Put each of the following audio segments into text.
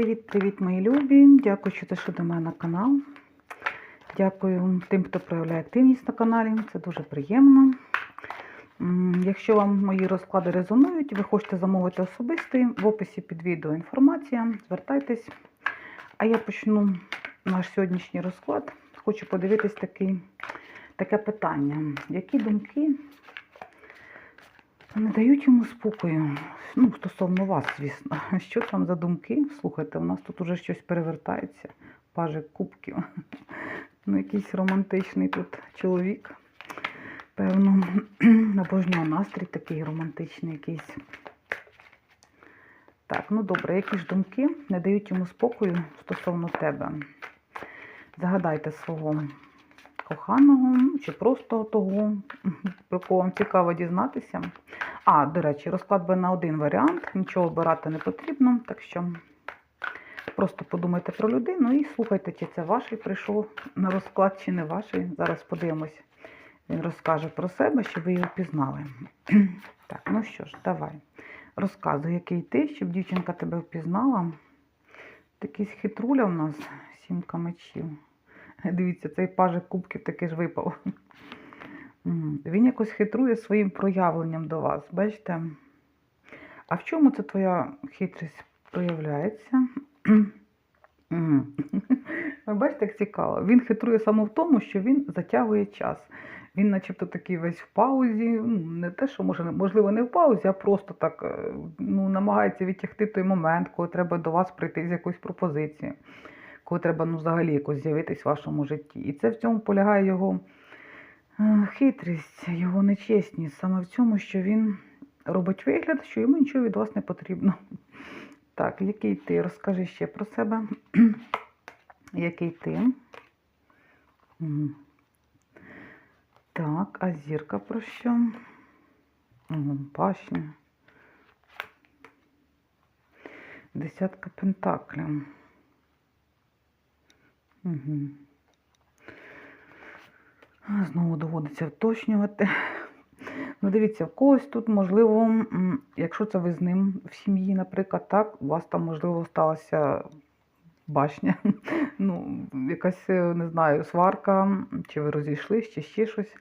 Привіт-привіт, мої любі! Дякую, що зайшли до мене на канал. Дякую тим, хто проявляє активність на каналі. Це дуже приємно. Якщо вам мої розклади резонують, ви хочете замовити особистий, в описі під відео інформація. Звертайтесь. А я почну наш сьогоднішній розклад. Хочу подивитись такий, таке питання. Які думки не дають йому спокою? Ну, стосовно вас, звісно. Що там за думки? Слухайте, у нас тут уже щось перевертається. Пажик кубків. Ну, якийсь романтичний тут чоловік. Певно, або ж нього настрій такий романтичний якийсь. Так, ну добре, які ж думки не дають йому спокою стосовно тебе? Загадайте свого коханого, чи просто того, про кого вам цікаво дізнатися. А, до речі, розклад би на один варіант, нічого обирати не потрібно, так що просто подумайте про людину і слухайте, чи це ваш прийшов на розклад, чи не ваш. Зараз подивимось. Він розкаже про себе, щоб ви його впізнали. Так, ну що ж, давай. Розказуй, який ти, щоб дівчинка тебе впізнала. Такий хитруля в нас, сімка мечів. Дивіться, цей пажик кубків таки ж випав. Він якось хитрує своїм проявленням до вас, бачите? А в чому це твоя хитрість проявляється? Ви бачите, як цікаво. Він хитрує саме в тому, що він затягує час. Він, начебто, такий весь в паузі. Ну, не те, що може, можливо, не в паузі, а просто так е, ну, намагається відтягти той момент, коли треба до вас прийти з якоюсь пропозицією, коли треба ну, взагалі якось з'явитись в вашому житті. І це в цьому полягає його е, хитрість, його нечесність. Саме в цьому, що він робить вигляд, що йому нічого від вас не потрібно. Так, який ти? Розкажи ще про себе. Який ти? Так, а зірка про що? Пашня. Десятка пентаклів. Угу. Знову доводиться уточнювати. Ну, дивіться, в когось тут, можливо, якщо це ви з ним в сім'ї, наприклад, так, у вас там, можливо, сталася башня, ну, якась, е, не знаю, сварка, чи ви розійшлись, чи ще щось.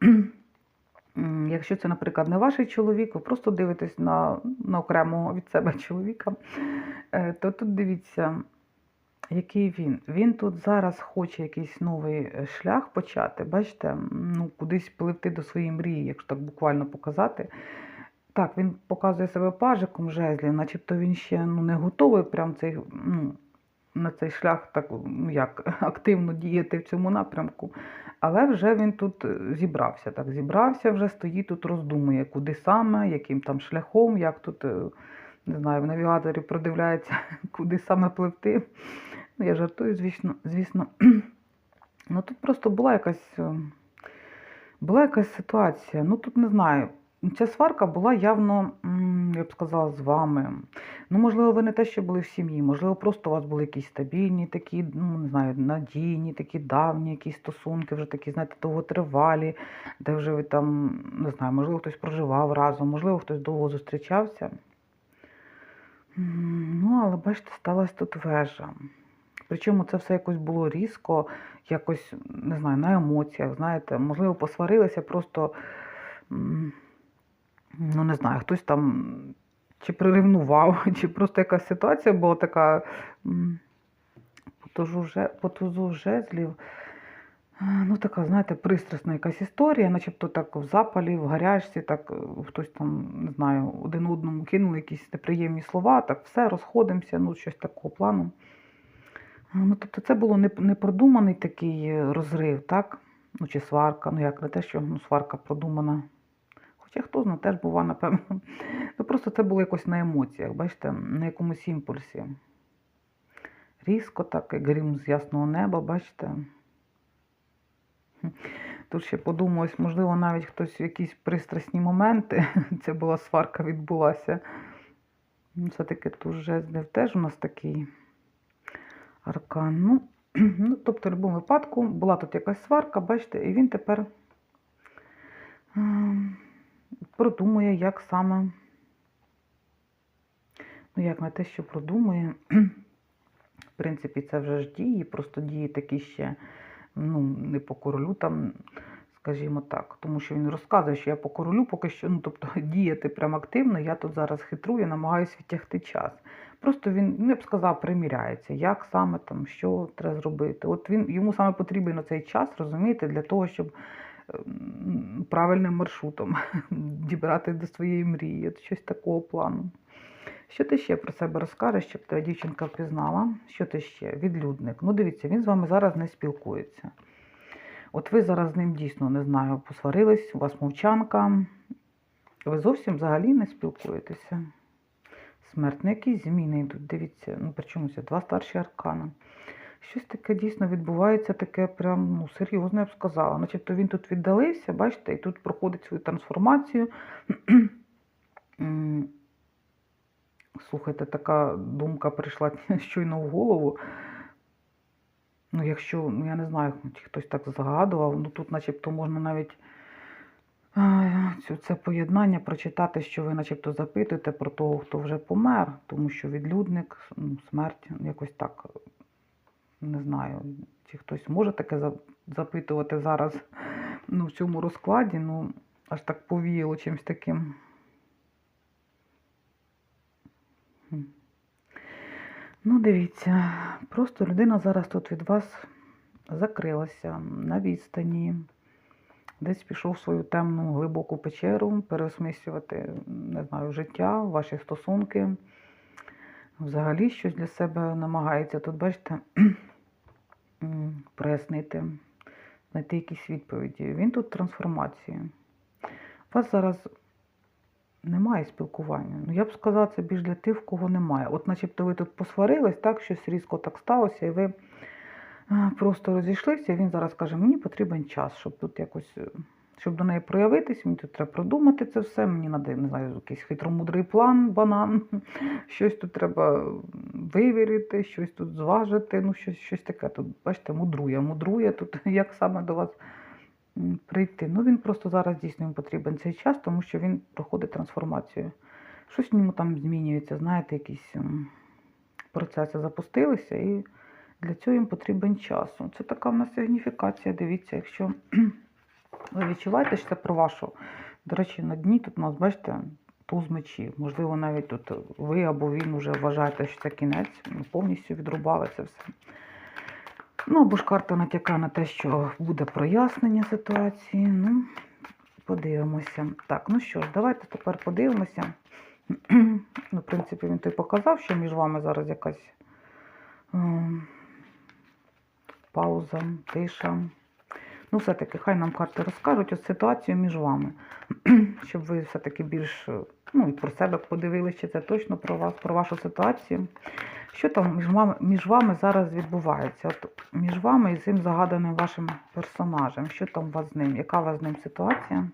Якщо це, наприклад, не ваш чоловік, ви просто дивитесь на, на окремого від себе чоловіка, е, то тут дивіться, який він. Він тут зараз хоче якийсь новий е, шлях почати, бачите, ну, кудись пливти до своєї мрії, якщо так буквально показати. Так, він показує себе пажиком жезлів, начебто він ще ну, не готовий прям цей, ну, на цей шлях так як, активно діяти в цьому напрямку. Але вже він тут е, зібрався. Так, зібрався, вже стоїть тут, роздумує, куди саме, яким там шляхом, як тут, е, не знаю, в навігаторі продивляється, куди саме пливти. Ну, я жартую, звісно, звісно. Ну тут просто була якась, е, була якась ситуація. Ну тут не знаю. Ця сварка була явно, я б сказала, з вами. Ну, можливо, ви не те, що були в сім'ї, можливо, просто у вас були якісь стабільні, такі, ну, не знаю, надійні, такі давні якісь стосунки, вже такі, знаєте, довготривалі, де вже ви там, не знаю, можливо, хтось проживав разом, можливо, хтось довго зустрічався. Ну, але бачите, сталася тут вежа. Причому це все якось було різко, якось, не знаю, на емоціях, знаєте, можливо, посварилися просто, ну не знаю, хтось там чи приревнував, чи просто якась ситуація була така м, по тузу по тузу жезлів. Ну, така, знаєте, пристрасна якась історія, начебто так в запалі, в гарячці, так хтось там, не знаю, один одному кинув якісь неприємні слова, так все, розходимося, ну, щось такого плану. Ну, тобто це було не- непродуманий такий е, розрив, так? Ну, чи сварка, ну як не те, що ну, сварка продумана. Хоча хто знає, теж бува, напевно. Ну, просто це було якось на емоціях, бачите, на якомусь імпульсі. Різко так, як грім з ясного неба, бачите. Тут ще подумалось, можливо, навіть хтось в якісь пристрасні моменти, це була сварка відбулася. Ну, Все-таки тут жезлів теж у нас такий аркан. Ну, ну, тобто, в будь-якому випадку була тут якась сварка, бачите, і він тепер продумує, як саме, ну, як на те, що продумує, В принципі, це вже ж дії, просто дії такі ще ну, не по королю там, скажімо так. Тому що він розказує, що я по королю поки що, ну тобто діяти прям активно, я тут зараз хитрую, намагаюся відтягти час. Просто він, ну я б сказав, приміряється, як саме там, що треба зробити. От він йому саме потрібен цей час, розумієте, для того, щоб правильним маршрутом дібрати до своєї мрії. От щось такого плану. Що ти ще про себе розкажеш, щоб твоя дівчинка впізнала? Що ти ще? Відлюдник. Ну, дивіться, він з вами зараз не спілкується. От ви зараз з ним дійсно не знаю, посварились, у вас мовчанка. Ви зовсім взагалі не спілкуєтеся. Смерть, ну якісь зміни йдуть, дивіться, ну причому це два старші аркани. Щось таке дійсно відбувається, таке прям ну, серйозне, я б сказала. Начебто він тут віддалився, бачите, і тут проходить свою трансформацію. Слухайте, така думка прийшла щойно в голову. Ну, якщо, ну я не знаю, чи хтось так згадував, ну тут начебто можна навіть це поєднання прочитати, що ви начебто запитуєте про того, хто вже помер, тому що відлюдник, ну, смерть, якось так, не знаю, чи хтось може таке запитувати зараз ну, в цьому розкладі, ну, аж так повіяло чимось таким. Ну, дивіться, просто людина зараз тут від вас закрилася на відстані, десь пішов в свою темну глибоку печеру, переосмислювати, не знаю, життя, ваші стосунки. Взагалі щось для себе намагається тут, бачите, прояснити, знайти якісь відповіді. Він тут трансформації. Вас зараз немає спілкування. Ну, я б сказала, це більш для тих, в кого немає. От начебто ви тут посварились, так, щось різко так сталося, і ви просто розійшлися, і він зараз каже, мені потрібен час, щоб тут якось, е, щоб до неї проявитись, мені тут треба продумати це все, мені треба, не знаю, якийсь хитромудрий план, банан, щось тут треба вивірити, щось тут зважити, ну щось, щось таке тут, бачите, мудрує, мудрує тут, як саме до вас прийти. Ну він просто зараз дійсно їм потрібен цей час, тому що він проходить трансформацію. Щось в ньому там змінюється, знаєте, якісь процеси запустилися, і для цього їм потрібен час. Це така в нас сигніфікація. Дивіться, якщо ви відчуваєте, що це про вашу. До речі, на дні тут у нас, бачите, туз мечі. Можливо, навіть тут ви або він вже вважаєте, що це кінець, ну, повністю відрубали це все. Ну, або ж карта натякає на те, що буде прояснення ситуації. Ну, подивимося. Так, ну що ж, давайте тепер подивимося. ну, в принципі, він то й показав, що між вами зараз якась ем, пауза, тиша. Ну, все-таки, хай нам карти розкажуть ось ситуацію між вами, щоб ви все-таки більш е, ну, і про себе подивилися, чи це точно про вас, про вашу ситуацію. Що там між вами, між вами зараз відбувається? От між вами і цим загаданим вашим персонажем. Що там у вас з ним? Яка у вас з ним ситуація?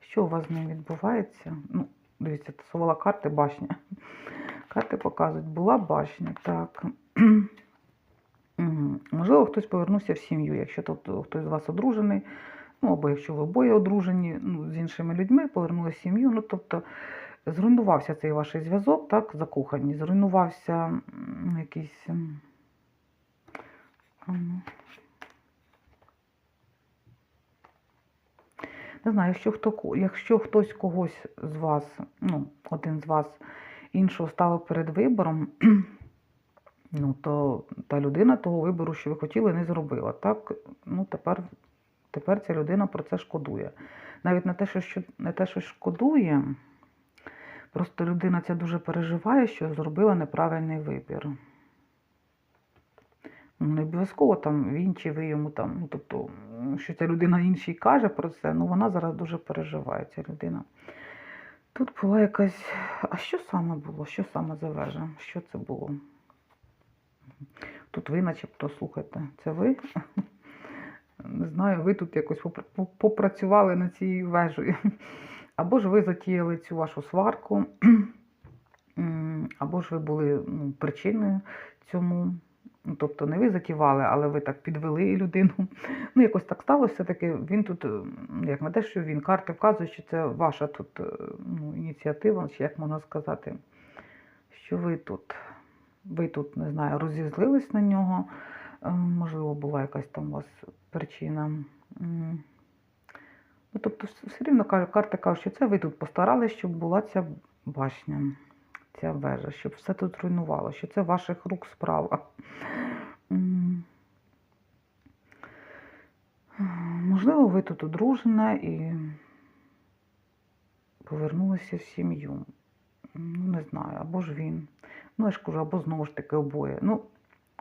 Що у вас з ним відбувається? Ну, дивіться, тасувала карти башня. Карти показують, була башня, так. Можливо, хтось повернувся в сім'ю, якщо тут хтось з вас одружений, ну або якщо ви обоє одружені ну, з іншими людьми, повернули сім'ю. Ну, тобто зруйнувався цей ваш зв'язок, так, закохані, зруйнувався якийсь. Не знаю, якщо, хто, якщо хтось когось з вас, ну, один з вас іншого ставив перед вибором, ну, то та людина того вибору, що ви хотіли, не зробила. Так, ну, тепер, тепер ця людина про це шкодує. Навіть не те, що, не те, що шкодує, просто людина ця дуже переживає, що зробила неправильний вибір. Ну, Не обов'язково там він чи ви йому там, ну тобто, що ця людина іншій каже про це, ну вона зараз дуже переживає, ця людина. Тут була якась. А що саме було? Що саме за вежа? Що це було? Тут ви, начебто, слухайте, це ви? Не знаю, ви тут якось попрацювали над цією вежею. Або ж ви затіяли цю вашу сварку, або ж ви були ну, причиною цьому. Ну, Тобто не ви затівали, але ви так підвели людину. Ну, якось так сталося таки. Він тут, як на те, що він карти вказують, що це ваша тут е, ну, ініціатива, чи як можна сказати, що ви тут ви тут, не знаю, розізлились на нього. Е, Можливо, була якась там у вас причина. Ну, тобто, все рівно карта каже, що це ви тут постарались, щоб була ця башня, ця вежа, щоб все тут руйнувало, що це ваших рук справа. Можливо, ви тут одружена і повернулися в сім'ю. Ну, не знаю, або ж він. Ну, я ж кажу, або знову ж таки обоє. Ну,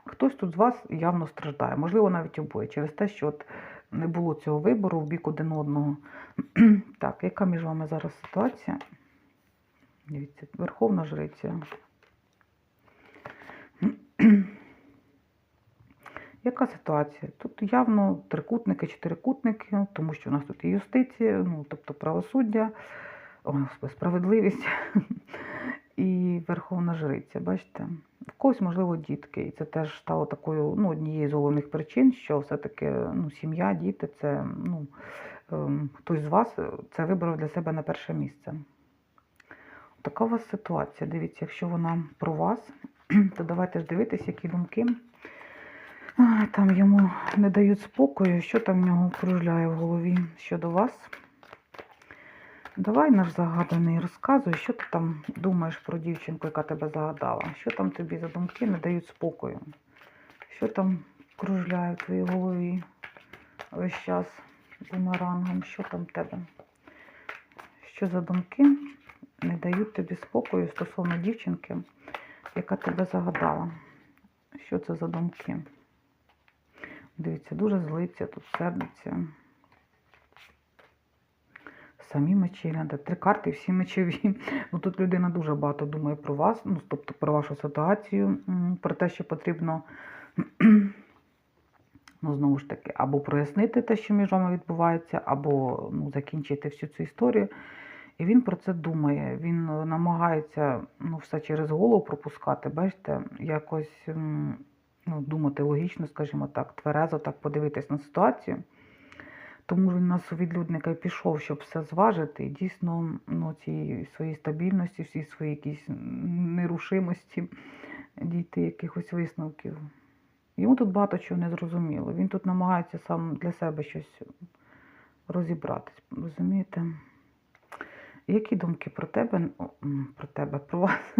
хтось тут з вас явно страждає, можливо, навіть обоє, через те, що от не було цього вибору в бік один одного. так, яка між вами зараз ситуація? Дивіться, Верховна Жриця. Яка ситуація? Тут явно трикутники, чотирикутники, тому що у нас тут і юстиція, ну, тобто правосуддя, о, справедливість і Верховна Жриця. Бачите? В когось, можливо, дітки. І це теж стало такою ну, однією з головних причин, що все-таки ну, сім'я, діти це ну, ем, хтось з вас це вибрав для себе на перше місце. Така у вас ситуація. Дивіться, якщо вона про вас, то давайте ж дивитися, які думки. Там йому не дають спокою, що там в нього кружляє в голові щодо вас. Давай наш загаданий розказуй, що ти там думаєш про дівчинку, яка тебе загадала. Що там тобі за думки не дають спокою? Що там кружляє в твоїй голові весь час бумерангом? Що там тебе? Що за думки не дають тобі спокою стосовно дівчинки, яка тебе загадала? Що це за думки? Дивіться, дуже злиться, тут сердиться. Самі мечі гляньте. Три карти, всі мечові. Ну, тут людина дуже багато думає про вас, ну, тобто про вашу ситуацію, про те, що потрібно, ну, знову ж таки, або прояснити те, що між вами відбувається, або ну, закінчити всю цю історію. І він про це думає. Він е, намагається ну, все через голову пропускати, бачите, якось ну, думати логічно, скажімо так, тверезо так подивитись на ситуацію. Тому він на відлюдника і пішов, щоб все зважити, і дійсно ну, ці свої стабільності, всі свої якісь нерушимості дійти якихось висновків. Йому тут багато чого не зрозуміло. Він тут намагається сам для себе щось розібратись. Розумієте? Які думки про тебе, про тебе, про вас?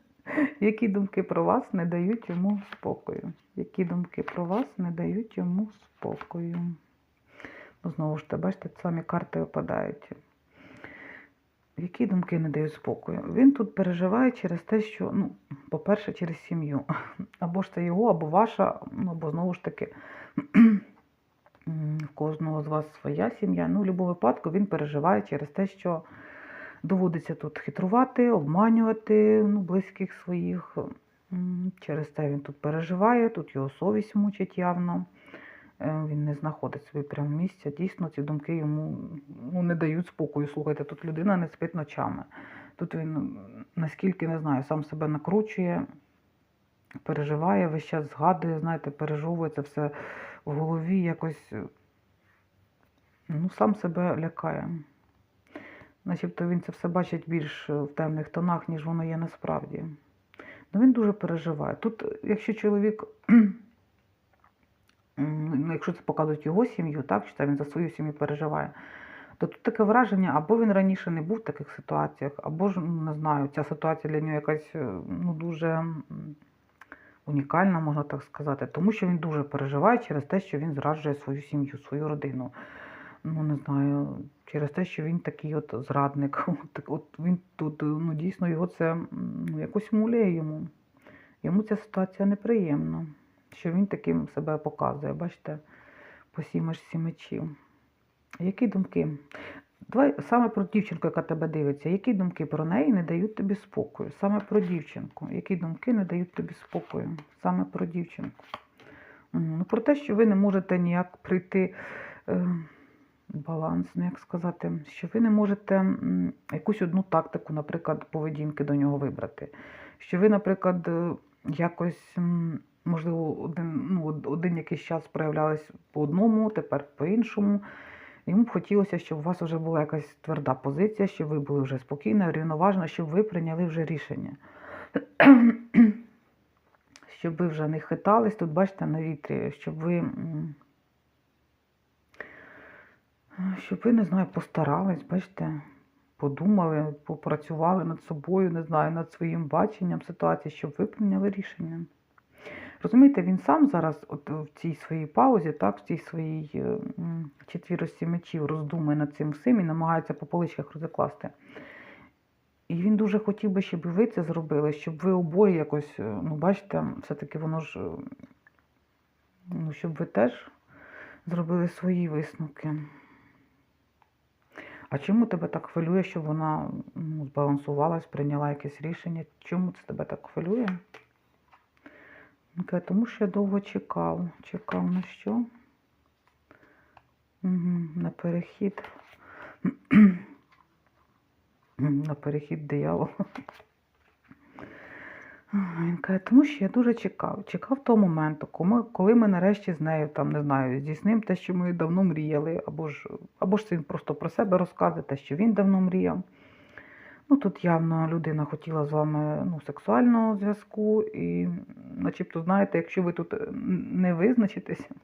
Які думки про вас не дають йому спокою? Які думки про вас не дають йому спокою? Знову ж бачите, самі карти випадають. Які думки не дають спокою? Він тут переживає через те, що, ну, по-перше, через сім'ю. Або ж це його, або ваша, ну, або знову ж таки, в кожного з вас своя сім'я. Ну, в будь-якому випадку він переживає через те, що доводиться тут хитрувати, обманювати ну, близьких своїх. Через це він тут переживає, тут його совість мучить явно. Е, Він не знаходить собі прямо місця. Дійсно, ці думки йому ну, не дають спокою. Слухайте, тут людина не спить ночами. Тут він наскільки не знаю, сам себе накручує, переживає, весь час згадує, знаєте, пережовує це все в голові, якось е, ну, сам себе лякає. Начебто він це все бачить більш е, в темних тонах, ніж воно є насправді. Ну, він дуже переживає. Тут, якщо чоловік, ну, якщо це показують його сім'ю, так, що це він за свою сім'ю переживає, то тут таке враження, або він раніше не був в таких ситуаціях, або ж, ну, не знаю, ця ситуація для нього якась е, ну, дуже унікальна, можна так сказати, тому що він дуже переживає через те, що він зраджує свою сім'ю, свою родину. Ну, не знаю, через те, що він такий от зрадник. От, от він тут, е, ну, дійсно, його це ну, якось муляє йому. Йому ця ситуація неприємна, що він таким себе показує, бачите, по мечів. Які думки? Давай саме про дівчинку, яка тебе дивиться, які думки про неї не дають тобі спокою? Саме про дівчинку. Які думки не дають тобі спокою? Саме про дівчинку. Ну, про те, що ви не можете ніяк прийти. Е, баланс, ну як сказати, що ви не можете м, якусь одну тактику, наприклад, поведінки до нього вибрати. Що ви, наприклад, е, якось, м, можливо, один, ну, один якийсь час проявлялись по одному, тепер по іншому. Йому б хотілося, щоб у вас вже була якась тверда позиція, щоб ви були вже спокійні, рівноважні, щоб ви прийняли вже рішення. щоб ви вже не хитались, тут бачите на вітрі, щоб ви. Щоб ви, не знаю, постарались, бачите, подумали, попрацювали над собою, не знаю, над своїм баченням ситуації, щоб ви прийняли рішення. Розумієте, він сам зараз, от в цій своїй паузі, так, в цій своїй е, четвірості мечів роздумує над цим всім і намагається по поличках розкласти. І він дуже хотів би, щоб ви це зробили, щоб ви обоє якось, е, ну, бачите, все-таки воно ж, е, ну, щоб ви теж зробили свої висновки. А чому тебе так хвилює, щоб вона ну, збалансувалась, прийняла якесь рішення? Чому це тебе так хвилює? Тому що я довго чекав. Чекав на що? Угу, на перехід. на перехід диявола. Він каже, тому що я дуже чекав. Чекав того моменту, коли, ми нарешті з нею там, не знаю, здійснимо те, що ми давно мріяли, або ж, або ж він просто про себе розказує, те, що він давно мріяв. Ну, тут явно людина хотіла з вами ну, сексуального зв'язку, і, начебто, знаєте, якщо ви тут е, не визначитеся,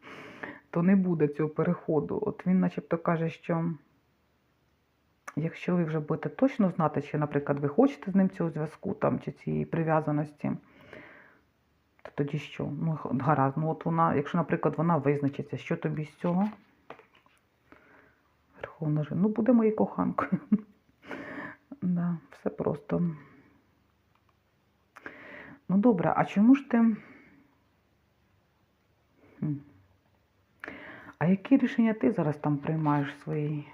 то не буде цього переходу. От він, начебто, каже, що якщо ви вже будете точно знати, чи, наприклад, ви хочете з ним цього зв'язку там, чи цієї прив'язаності, то тоді що? Ну, гаразд, ну от вона, якщо, наприклад, вона визначиться, що тобі з цього? Верховна жена. Ну, буде моєю коханкою. Да, все просто. Ну, добре, а чому ж ти. А які рішення ти зараз там приймаєш в своїй,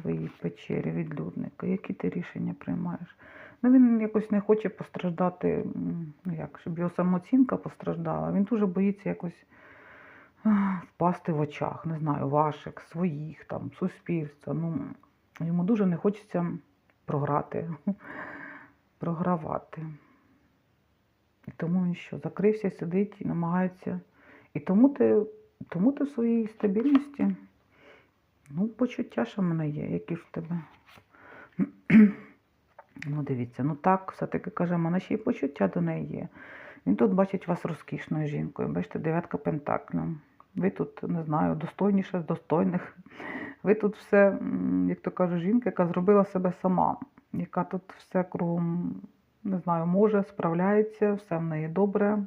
своїй печері відлюдника? Які ти рішення приймаєш? Ну, він якось не хоче постраждати, ну як, щоб його самооцінка постраждала. Він дуже боїться якось впасти в очах, не знаю, ваших, своїх, там, суспільства. Ну, йому дуже не хочеться програти, програвати. І тому він що, закрився, сидить і намагається. І тому ти, тому ти в своїй стабільності, ну, почуття, що в мене є, які в тебе. Ну, дивіться, ну так, все-таки каже, в мене ще й почуття до неї є. Він тут бачить вас розкішною жінкою. Бачите, дев'ятка пентаклів. Ви тут, не знаю, достойніше з достойних. Ви тут все, як то кажуть, жінка, яка зробила себе сама, яка тут все кругом, не знаю, може, справляється, все в неї добре.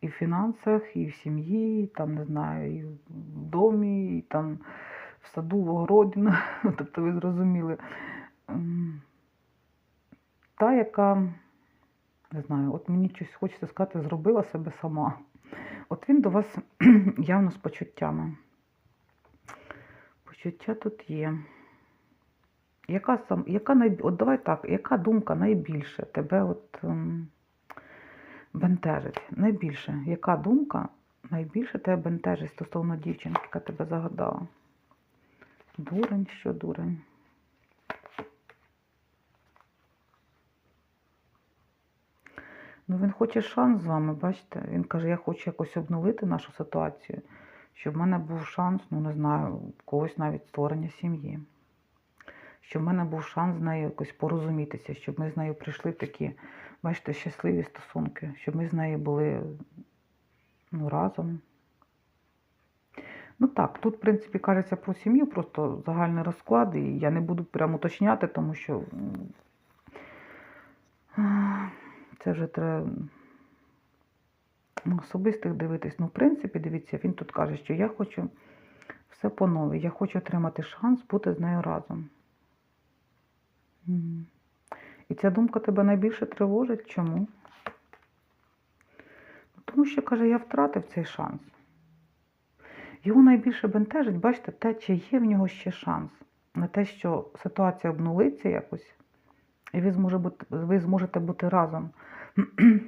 І в фінансах, і в сім'ї, і там, не знаю, і в домі, і там в саду, в огороді. ну, Тобто ви зрозуміли. Та, яка, не знаю, от мені щось хочеться сказати, зробила себе сама. От він до вас явно з почуттями. Почуття тут є. Яка сам, яка най, от давай так, яка думка найбільше тебе от ем, бентежить? Найбільше, яка думка найбільше тебе бентежить стосовно дівчинки, яка тебе загадала? Дурень, що дурень? Ну, він хоче шанс з вами, бачите? Він каже, я хочу якось обновити нашу ситуацію, щоб в мене був шанс, ну не знаю, когось навіть створення сім'ї. Щоб в мене був шанс з нею якось порозумітися, щоб ми з нею прийшли в такі, бачите, щасливі стосунки, щоб ми з нею були ну, разом. Ну так, тут, в принципі, кажеться про сім'ю, просто загальний розклад, і я не буду прямо уточняти, тому що це вже треба ну, особистих дивитись. Ну, в принципі, дивіться, він тут каже, що я хочу все по новій. Я хочу отримати шанс бути з нею разом. І ця думка тебе найбільше тривожить. Чому? Ну, Тому що, каже, я втратив цей шанс. Його найбільше бентежить, бачите, те, чи є в нього ще шанс на те, що ситуація обнулиться якось, і ви, зможе бути, ви зможете бути разом.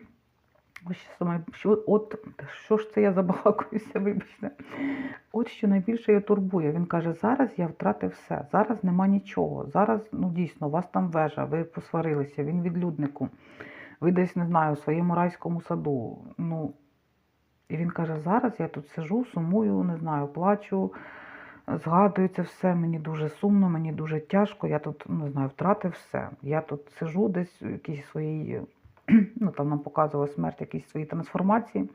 Що от, що ж це я забалакуюся, вибачте. От що найбільше його турбує. Він каже, зараз я втратив все, зараз нема нічого. Зараз, ну дійсно, у вас там вежа, ви посварилися, він відлюднику. Ви десь, не знаю, у своєму райському саду. Ну, і він каже, зараз я тут сижу, сумую, не знаю, плачу, згадую це все, мені дуже сумно, мені дуже тяжко, я тут, не знаю, втратив все. Я тут сижу десь в якійсь своїй ну там нам показувала смерть якісь свої трансформації.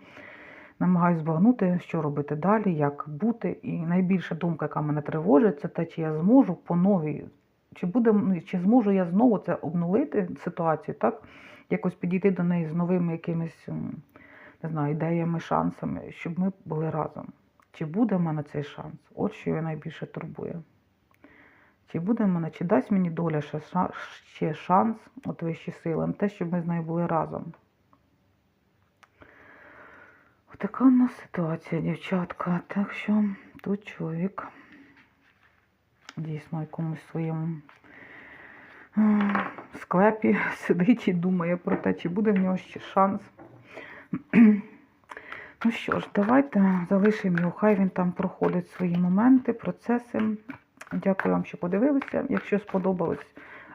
Намагаюсь збагнути, що робити далі, як бути. І найбільша думка, яка мене тривожить, це те, чи я зможу по новій, чи буде, ну, чи зможу я знову це обнулити ситуацію, так? Якось підійти до неї з новими якимись, не знаю, ідеями, шансами, щоб ми були разом. Чи буде в мене цей шанс? От що я найбільше турбує. Чи буде в мене, чи дасть мені доля ще, шанс, от вищі сили, на те, щоб ми з нею були разом? Така у нас ситуація, дівчатка. Так що тут чоловік дійсно в якомусь своєму склепі сидить і думає про те, чи буде в нього ще шанс. Ну що ж, давайте залишимо його, хай він там проходить свої моменти, процеси. Дякую вам, що подивилися. Якщо сподобалось,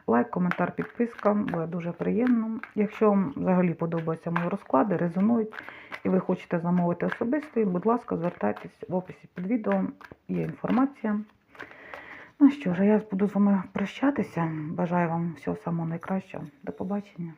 лайк, коментар, підписка, буде дуже приємно. Якщо вам взагалі подобаються мої розклади, резонують, і ви хочете замовити особистий, будь ласка, звертайтесь в описі під відео, є інформація. Ну що ж, я буду з вами прощатися. Бажаю вам всього самого найкращого. До побачення.